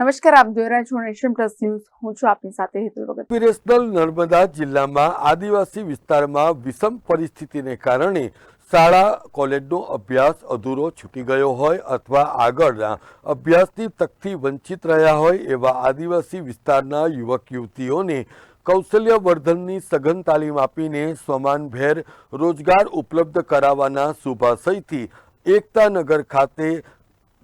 નમસ્કાર, આપ જોઈ રહ્યા છો નેશન પ્લસ ન્યૂઝ. હું છું આપની સાથે હેતુલ ભગત. એસ્પિરેશનલ નર્મદા જિલ્લામાં આદિવાસી વિસ્તારમાં વિષમ પરિસ્થિતિને કારણે શાળા, કોલેજનો અભ્યાસ અધૂરો છૂટી ગયો હોય અથવા આગળના અભ્યાસની તકથી વંચિત રહ્યા હોય એવા આદિવાસી વિસ્તારના યુવક, યુવતીઓને કૌશલ્યવર્ધનની સઘન તાલીમ આપીને સ્વમાનભેર રોજગાર ઉપલબ્ધ કરાવવાના શુભાશયથી એકતાનગર ખાતે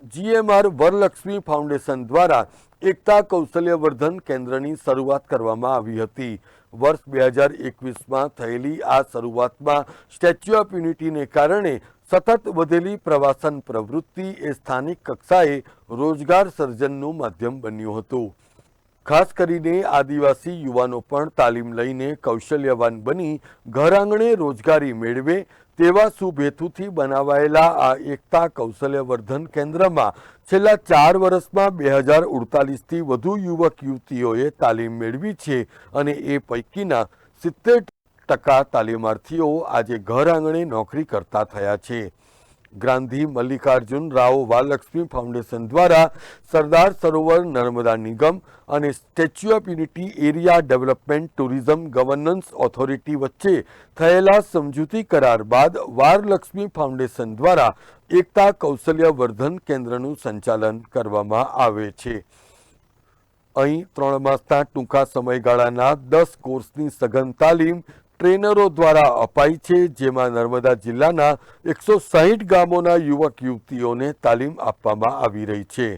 જીએમઆર વરલક્ષ્મી ફાઉન્ડેશન દ્વારા એકતા કૌશલ્યવર્ધન કેન્દ્રની શરૂઆત કરવામાં આવી હતી. વર્ષ બે હજાર એકવીસમાં થયેલી આ શરૂઆતમાં સ્ટેચ્યુ ઓફ યુનિટીને કારણે સતત વધેલી પ્રવાસન પ્રવૃત્તિ એ સ્થાનિક કક્ષાએ રોજગાર સર્જનનું માધ્યમ બન્યું હતું. ખાસ કરીને આદિવાસી યુવાનો પણ તાલીમ લઈને કૌશલ્યવાન બની ઘર આંગણે રોજગારી મેળવે તેવા શુભેતુથી બનાવાયેલા આ એકતા કૌશલ્યવર્ધન કેન્દ્રમાં છેલ્લા ચાર વર્ષમાં બે હજાર ઉડતાલીસથી વધુ યુવક યુવતીઓએ તાલીમ મેળવી છે અને એ પૈકીના સિત્તેર ટકા તાલીમાર્થીઓ આજે ઘર આંગણે નોકરી કરતા થયા છે. ગાંધી મલ્લિકાર્જુન રાવ વાલક્ષ્મી ફાઉન્ડેશન દ્વારા સરદાર સરોવર નર્મદા નિગમ અને statue of unity area development tourism governance authority વચ્ચે થયેલા સમજૂતી કરાર બાદ વારલક્ષ્મી ફાઉન્ડેશન દ્વારા એકતા કૌશલ્ય વર્ધન કેન્દ્રનું સંચાલન કરવામાં આવે છે. અહીં ત્રણ માસના ટૂંકા સમયગાળાના દસ કોર્સની સઘન તાલીમ ટ્રેનરો દ્વારા અપાઈ છે, જેમાં નર્મદા જિલ્લાના એકસો સાહીઠ ગામોના યુવક, યુવતીઓને તાલીમ આપવામાં આવી રહી છે.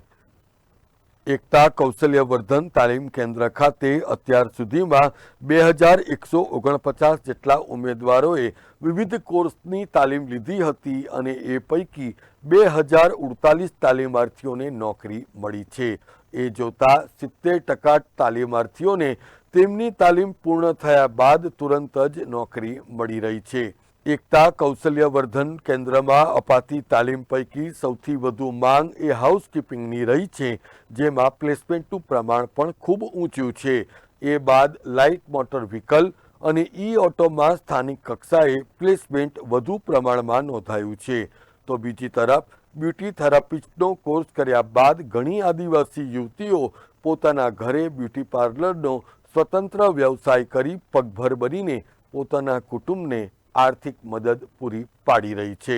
એકતા, કૌશલ્યવર્ધન તાલીમ કેન્દ્ર ખાતે અત્યાર સુધીમાં બે હજાર એકસો ઓગણપચાસ જેટલા ઉમેદવારોએ વિવિધ કોર્સની તાલીમ લીધી હતી અને એ પૈકી બે હજાર ઉડતાલીસ તાલીમાર્થીઓને નોકરી મળી છે. એ જોતા સિત્તેર ટકા તાલીમાર્થીઓને તેમની તાલીમ પૂર્ણ થયા બાદ તુરંત જ નોકરી મળી રહી છે. એકતા કૌશલ્યવર્ધન કેન્દ્રમાં અપાતી તાલીમ પૈકી સૌથી વધુ માંગ એ હાઉસકીપિંગની રહી છે, જેમાં પ્લેસમેન્ટનું પ્રમાણ પણ ખૂબ ઊંચું છે. એ બાદ લાઇટ મોટર વ્હીકલ અને ઈ ઓટોમાં સ્થાનિક કક્ષાએ પ્લેસમેન્ટ વધુ પ્રમાણમાં નોંધાયું છે. તો બીજી તરફ બ્યુટી થેરાપિસ્ટનો કોર્સ કર્યા બાદ ઘણી આદિવાસી યુવતીઓ પોતાના ઘરે બ્યુટી પાર્લરનો સ્વતંત્ર વ્યવસાય કરી પગભર બનીને પોતાના કુટુંબને આર્થિક મદદ પૂરી પાડી રહી છે.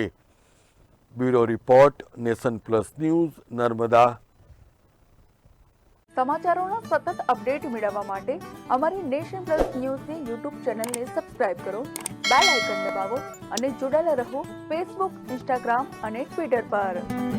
Bureau report, nation plus news, Narmada. સમાચારોના સતત અપડેટ મેળવવા માટે અમારી નેશન પ્લસ ન્યૂઝની યુટ્યુબ ચેનલને સબસ્ક્રાઇબ કરો, બેલ આઇકન દબાવો અને જોડાયેલા રહો ફેસબુક, ઇન્સ્ટાગ્રામ અને ટ્વિટર પર.